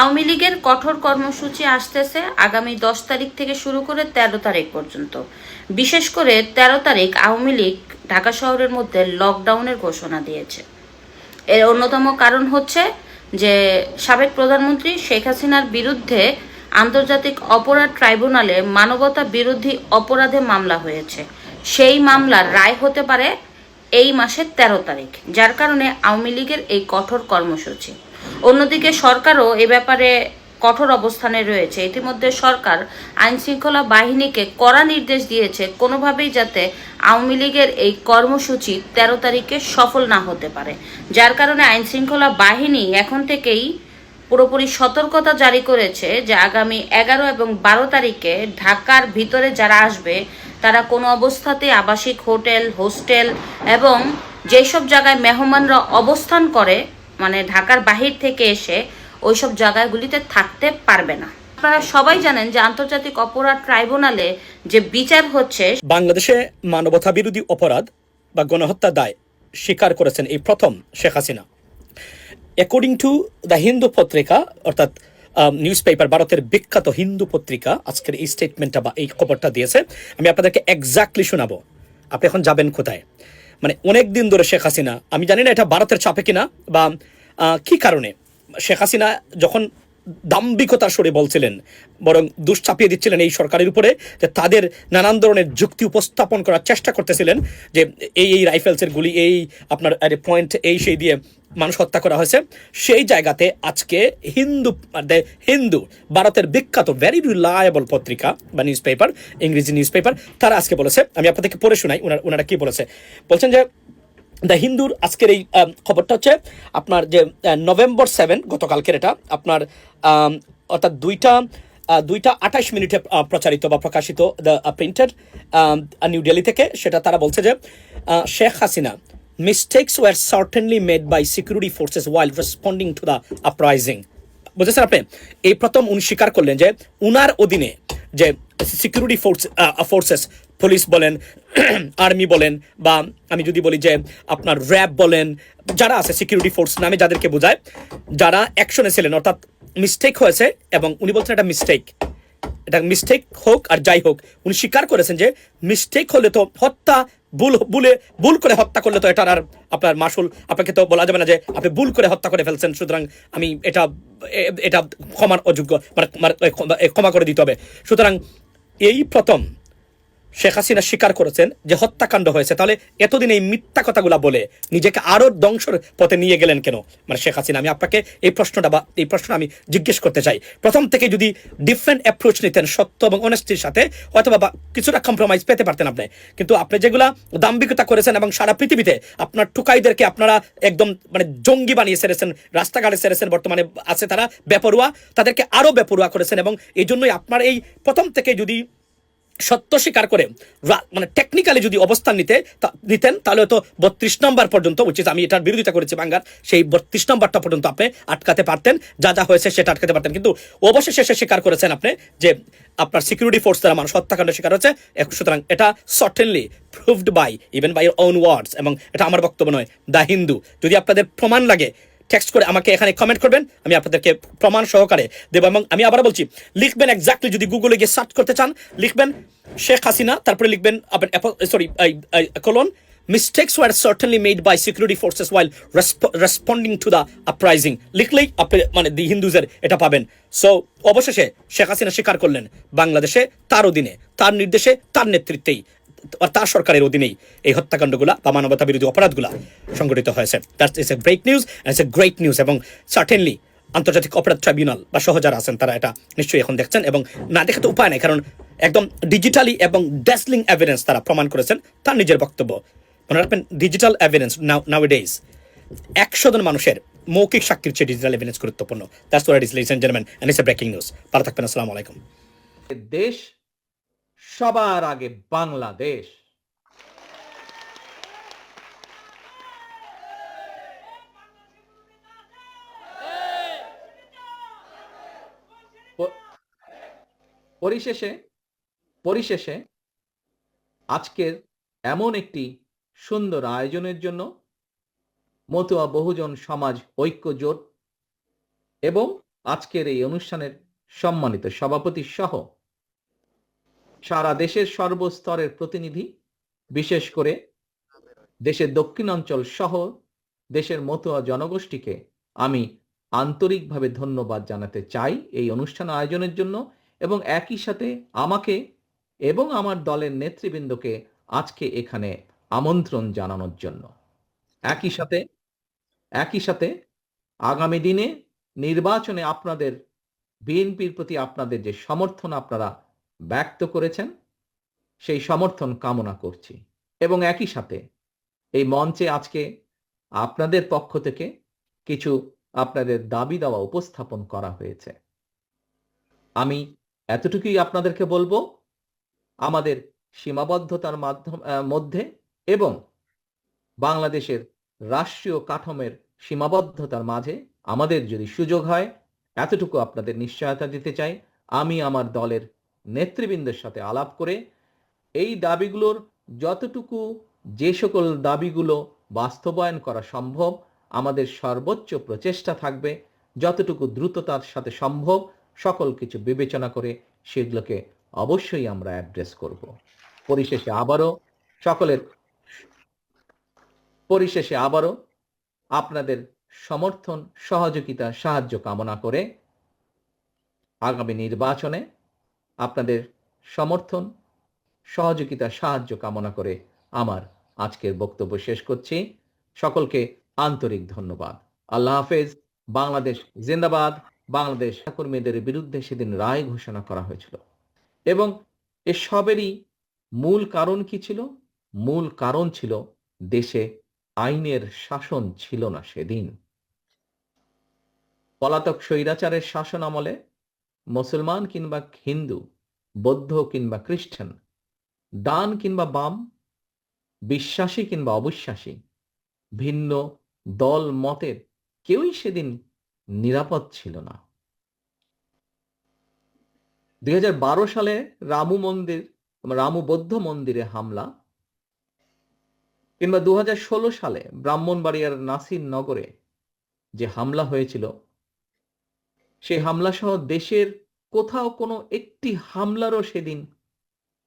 আওয়ামী লীগের কঠোর কর্মসূচি আসতেছে আগামী দশ তারিখ থেকে শুরু করে তেরো তারিখ পর্যন্ত। বিশেষ করে তেরো তারিখ আওয়ামী লীগ ঢাকা শহরের মধ্যে লকডাউনের ঘোষণা দিয়েছে। এর অন্যতম কারণ হচ্ছে যে সাবেক প্রধানমন্ত্রী শেখ হাসিনার বিরুদ্ধে আন্তর্জাতিক অপরাধ ট্রাইব্যুনালে মানবতা বিরোধী অপরাধে মামলা হয়েছে। সেই মামলার রায় হতে পারে এই মাসের তেরো তারিখ, যার কারণে আওয়ামী লীগের এই কঠোর কর্মসূচি। অন্যদিকে সরকারও এ ব্যাপারে কঠোর অবস্থানে রয়েছে। ইতিমধ্যে সরকার আইন শৃঙ্খলা বাহিনীকে কড়া নির্দেশ দিয়েছে, কোনোভাবেই যাতে আওয়ামী লীগের এই কর্মসূচি তেরো তারিখে সফল না হতে পারে। যার কারণে আইন শৃঙ্খলা বাহিনী এখন থেকেই পুরোপুরি সতর্কতা জারি করেছে যে আগামী এগারো এবং বারো তারিখে ঢাকার ভিতরে যারা আসবে তারা কোনো অবস্থাতে আবাসিক হোটেল, হোস্টেল এবং যেসব জায়গায় মেহমানরা অবস্থান করে মানে ঢাকার বাহির থেকে এসে ওইসব জায়গাগুলিতে থাকতে পারবে না। আপনারা সবাই জানেন যে আন্তর্জাতিক অপরাধ ট্রাইব্যুনালে যে বিচার হচ্ছে, বাংলাদেশে মানবতা বিরোধী অপরাধ বা গণহত্যা দায় স্বীকার করেছেন এই প্রথম Sheikh Hasina. According to the Hindu পত্রিকা, অর্থাৎ নিউজ পেপার ভারতের বিখ্যাত হিন্দু পত্রিকা, আজকের এই স্টেটমেন্টটা বা এই খবরটা দিয়েছে। আমি আপনাদেরকে এক্স্যাক্টলি শোনাবো। আপনি এখন যাবেন কোথায়? মানে অনেক দিন ধরে শেখ হাসিনা, আমি জানি না এটা ভারতের চাপে কিনা বা কি কারণে? শেখ হাসিনা যখন দাম্ভিকতার সরে বলছিলেন, বরং দুশ্চাপিয়ে দিচ্ছিলেন এই সরকারের উপরে যে তাদের নানান ধরনের যুক্তি উপস্থাপন করার চেষ্টা করতেছিলেন যে এই এই রাইফেলসের গুলি, এই আপনার পয়েন্ট এই সেই দিয়ে মানুষ হত্যা করা হয়েছে। সেই জায়গাতে আজকে হিন্দু মানে হিন্দু, ভারতের বিখ্যাত ভেরি রিলায়েবল পত্রিকা বা নিউজ পেপার ইংরেজি নিউজ পেপার তারা আজকে বলেছে, আমি আপনাদেরকে পড়ে শোনাই ওনারা কি বলেছে? বলছেন যে, দ্য হিন্দুর আজকের এই খবরটা হচ্ছে, আপনার যে নভেম্বর সেভেন গতকালকের এটা, আপনার অর্থাৎ দুইটা দুইটা আঠাশ মিনিটে প্রচারিত বা প্রকাশিত দ্য প্রিন্টেড নিউ দিল্লি থেকে, সেটা তারা বলছে যে Sheikh Hasina mistakes were certainly made by security forces while responding to the uprising বুঝেছেন আপনি? এই প্রথম উনি স্বীকার করলেন যে, উনার অধীনে যে সিকিউরিটি ফোর্স ফোর্সেস পুলিশ বলেন আর্মি বলেন, বা আমি যদি বলি যে, আপনার র্যাব বলেন, যারা আছে সিকিউরিটি ফোর্স নামে যাদেরকে বোঝায়, যারা অ্যাকশনে ছিলেন, অর্থাৎ মিস্টেক হয়েছে এবং উনি বলছেন এটা মিস্টেক এটা মিস্টেক হোক আর যাই হোক, উনি স্বীকার করেছেন যে মিস্টেক হলে তো হত্যা, ভুল, ভুলে, ভুল করে হত্যা করলে তো এটার আর আপনার মাসুল আপনাকে তো বলা যাবে না যে আপনি ভুল করে হত্যা করে ফেলছেন, সুতরাং আমি এটা এটা ক্ষমার অযোগ্য মানে মানে ক্ষমা করে দিতে হবে। সুতরাং এই প্রথম শেখ হাসিনা স্বীকার করেছেন যে হত্যাকাণ্ড হয়েছে। তাহলে এতদিন এই মিথ্যা কথাগুলো বলে নিজেকে আরও ধ্বংসের পথে নিয়ে গেলেন কেন? মানে শেখ হাসিনা, আমি আপনাকে এই প্রশ্নটা বা এই প্রশ্নটা আমি জিজ্ঞেস করতে চাই। প্রথম থেকে যদি ডিফারেন্ট অ্যাপ্রোচ নিতেন সত্য এবং অনেস্টির সাথে, অথবা বা কিছুটা কম্প্রোমাইজ পেতে পারতেন আপনি। কিন্তু আপনি যেগুলা দাম্ভিকতা করেছেন এবং সারা পৃথিবীতে আপনার টুকাইদেরকে আপনারা একদম মানে জঙ্গি বানিয়ে সেরেছেন রাস্তাঘাটে সেরেছেন বর্তমানে আছে তারা বেপরুয়া, তাদেরকে আরও বেপরুয়া করেছেন এবং এই জন্যই আপনার এই প্রথম থেকে যদি সত্য স্বীকার করে মানে টেকনিক্যালি যদি অবস্থান নিতে নিতেন, তাহলে হয়তো বত্রিশ নম্বর পর্যন্ত উচিত আমি এটার বিরোধিতা করেছি বাঙ্গার, সেই বত্রিশ নম্বরটা পর্যন্ত আপনি আটকাতে পারতেন, যা যা হয়েছে সেটা আটকাতে পারতেন। কিন্তু অবশেষে শেষে স্বীকার করেছেন আপনি যে আপনার সিকিউরিটি ফোর্স দ্বারা মানুষ হত্যাকাণ্ডের শিকার হচ্ছে সুতরাং এটা certainly proved by even by own words এবং এটা আমার বক্তব্য নয়, দ্য হিন্দু। যদি আপনাদের প্রমাণ লাগে টেক্সট করে আমাকে এখানে কমেন্ট করবেন, আমি আপনাদেরকে প্রমাণ সহকারে দেবো এবং আমি আবার বলছি, লিখবেন এক্স্যাক্টলি যদি গুগলে গিয়ে সার্চ করতে চান, লিখবেন শেখ হাসিনা তারপরে লিখবেন sorry colon mistakes were certainly made by security forces while responding to the uprising লিখলেই আপনি মানে দি হিন্দুজের এটা পাবেন। সো অবশেষে শেখ হাসিনা স্বীকার করলেন, বাংলাদেশে তার অধীনে তার নির্দেশে, তার নেতৃত্বেই। তার সরকারের অধীনেই এই হত্যাকাণ্ডগুলা বা মানবতা বিরোধী অপরাধগুলা সংঘটিত হয়েছে। That's is a break news it's a great news এবং সার্টেনলি আন্তর্জাতিক অপরাধ ট্রাইব্যুনাল বা সহ যারা আছেন তারা এটা নিশ্চয়ই এখন দেখছেন, এবং না দেখে তো উপায় নেই, কারণ একদম ডিজিটালি এবং ড্যাসলিং এভিডেন্স তারা প্রমাণ করেছেন, তার নিজের বক্তব্য। মনে রাখবেন ডিজিটাল এভিডেন্স নাও ডেজ একশো জন মানুষের মৌখিক সাক্ষীর চেয়ে ডিজিটাল এভিডেন্স গুরুত্বপূর্ণ। That's what is ladies and gentleman and it's a breaking news ভালো থাকবেন, আসসালামু আলাইকুম। দেশ সবার আগে বাংলাদেশ। পরিশেষে পরিশেষে আজকের এমন একটি সুন্দর আয়োজনের জন্য মতুয়া বহুজন সমাজ ঐক্য জোট এবং আজকের এই অনুষ্ঠানের সম্মানিত সভাপতি সহ সারা দেশের সর্বস্তরের প্রতিনিধি, বিশেষ করে দেশের দক্ষিণাঞ্চল সহ দেশের মতুয়া জনগোষ্ঠীকে আমি আন্তরিকভাবে ধন্যবাদ জানাতে চাই এই অনুষ্ঠান আয়োজনের জন্য এবং একই সাথে আমাকে এবং আমার দলের নেতৃবৃন্দকে আজকে এখানে আমন্ত্রণ জানানোর জন্য। একই সাথে একই সাথে আগামী দিনে নির্বাচনে আপনাদের, বিএনপির প্রতি আপনাদের যে সমর্থন আপনারা ব্যক্ত করেছেন, সেই সমর্থন কামনা করছি। এবং একই সাথে এই মঞ্চে আজকে আপনাদের পক্ষ থেকে কিছু আপনাদের দাবি দাওয়া উপস্থাপন করা হয়েছে। আমি এতটুকুই আপনাদেরকে বলব, আমাদের সীমাবদ্ধতার মাধ্যম মধ্যে এবং বাংলাদেশের রাষ্ট্রীয় কাঠামোর সীমাবদ্ধতার মাঝে আমাদের যদি সুযোগ হয়, এতটুকু আপনাদের নিশ্চয়তা দিতে চাই। আমি আমার দলের নেতৃবৃন্দের সাথে আলাপ করে এই দাবিগুলোর যতটুকু যে সকল দাবিগুলো বাস্তবায়ন করা সম্ভব, আমাদের সর্বোচ্চ প্রচেষ্টা থাকবে যতটুকু দ্রুততার সাথে সম্ভব সকল কিছু বিবেচনা করে সেগুলোকে অবশ্যই আমরা অ্যাড্রেস করব। পরিশেষে আবারও সকলের পরিশেষে আবারও আপনাদের সমর্থন, সহযোগিতা, সাহায্য কামনা করে আগামী নির্বাচনে আপনাদের সমর্থন, সহযোগিতা, সাহায্য কামনা করে আমার আজকের বক্তব্য শেষ করছি। সকলকে আন্তরিক ধন্যবাদ। আল্লাহ হাফেজ। বাংলাদেশ জিন্দাবাদ। বাংলাদেশ কর্মীদের বিরুদ্ধে সেদিন রায় ঘোষণা করা হয়েছিল। এবং এসবেরই মূল কারণ কি ছিল? মূল কারণ ছিল দেশে আইনের শাসন ছিল না সেদিন। পলাতক স্বৈরাচারের শাসন আমলে মুসলমান কিংবা হিন্দু, বৌদ্ধ কিংবা খ্রিস্টান ডান কিংবা বাম, বিশ্বাসী কিংবা অবিশ্বাসী, ভিন্ন দল, মতের কেউই সেদিন নিরাপদ ছিল না। দুই হাজার বারো সালে রামু মন্দির, রামু বৌদ্ধ মন্দিরে হামলা কিংবা দু হাজার ষোলো সালে ব্রাহ্মণবাড়িয়ার নাসির নগরে যে হামলা হয়েছিল সেই হামলা সহ দেশের কোথাও কোনো একটি হামলারও সেদিন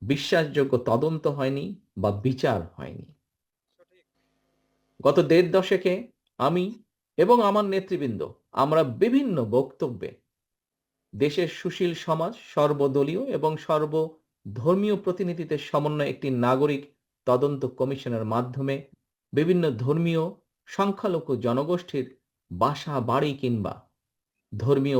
বিশ্বাসযোগ্য তদন্ত হয়নি বা বিচার হয়নি। গত দেড় দশকে আমি এবং আমার নেতৃবৃন্দ আমরা বিভিন্ন বক্তব্যে দেশের সুশীল সমাজ, সর্বদলীয় এবং সর্বধর্মীয় প্রতিনিধিদের সমন্বয়ে একটি নাগরিক তদন্ত কমিশনের মাধ্যমে বিভিন্ন ধর্মীয় সংখ্যালঘু জনগোষ্ঠীর বাসা, বাড়ি কিংবা ধর্মীয়